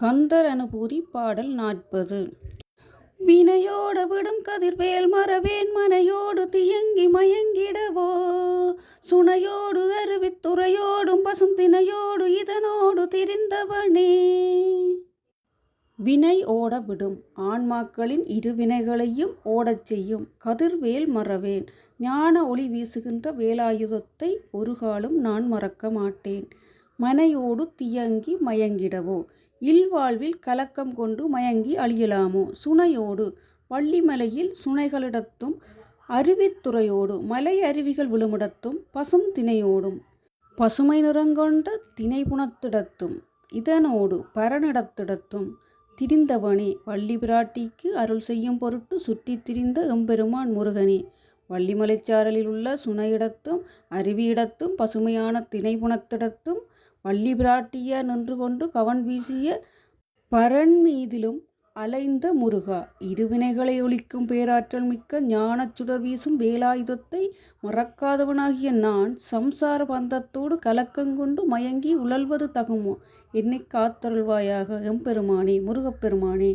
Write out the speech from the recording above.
கந்தர் அனுபூரி பாடல் நாற்பது. வினையோட விடும் கதிர்வேல் மறவேன் மனையோடு தியங்கி மயங்கிடவோ? சுனையோடு அருவித்துறையோடும் பசுந்தினையோடு இதனோடு திரிந்தவனே? வினை ஓட விடும் ஆன்மாக்களின் இரு வினைகளையும் ஓடச் செய்யும் கதிர்வேல் மறவேன் ஞான ஒளி வீசுகின்ற வேலாயுதத்தை ஒரு காலம் நான் மறக்க மாட்டேன். மனையோடு தியங்கி மயங்கிடவோ? இல்வாழ்வில் கலக்கம் கொண்டு மயங்கி அழியலாமோ? சுனையோடு வள்ளிமலையில் சுனைகளிடத்தும் அருவித்துறையோடு மலை அருவிகள் விழுமிடத்தும் பசும் தினையோடும் பசுமை நிறங்கொண்ட திணைபுணத்திடத்தும் இதனோடு பரனிடத்திடத்தும் திரிந்தவனே வள்ளி பிராட்டிக்கு அருள் செய்யும் பொருட்டு சுற்றித் திரிந்த எம்பெருமான் முருகனே வள்ளிமலைச்சாரலில் உள்ள சுனையிடத்தும் அருவியிடத்தும் பசுமையான திணைபுணத்திடத்தும் வள்ளி பிராட்டியார் நின்று கொண்டு கவன் வீசிய பரன் மீதிலும் அலைந்த முருகா. இருவினைகளை ஒழிக்கும் பேராற்றல் மிக்க ஞானச் சுடர் வீசும் வேலாயுதத்தை மறக்காதவனாகிய நான் சம்சார பந்தத்தோடு கலக்கங்கொண்டு மயங்கி உழல்வது தகுமோ? என்னை காத்தருள்வாயாக எம்பெருமானே முருகப்பெருமானே.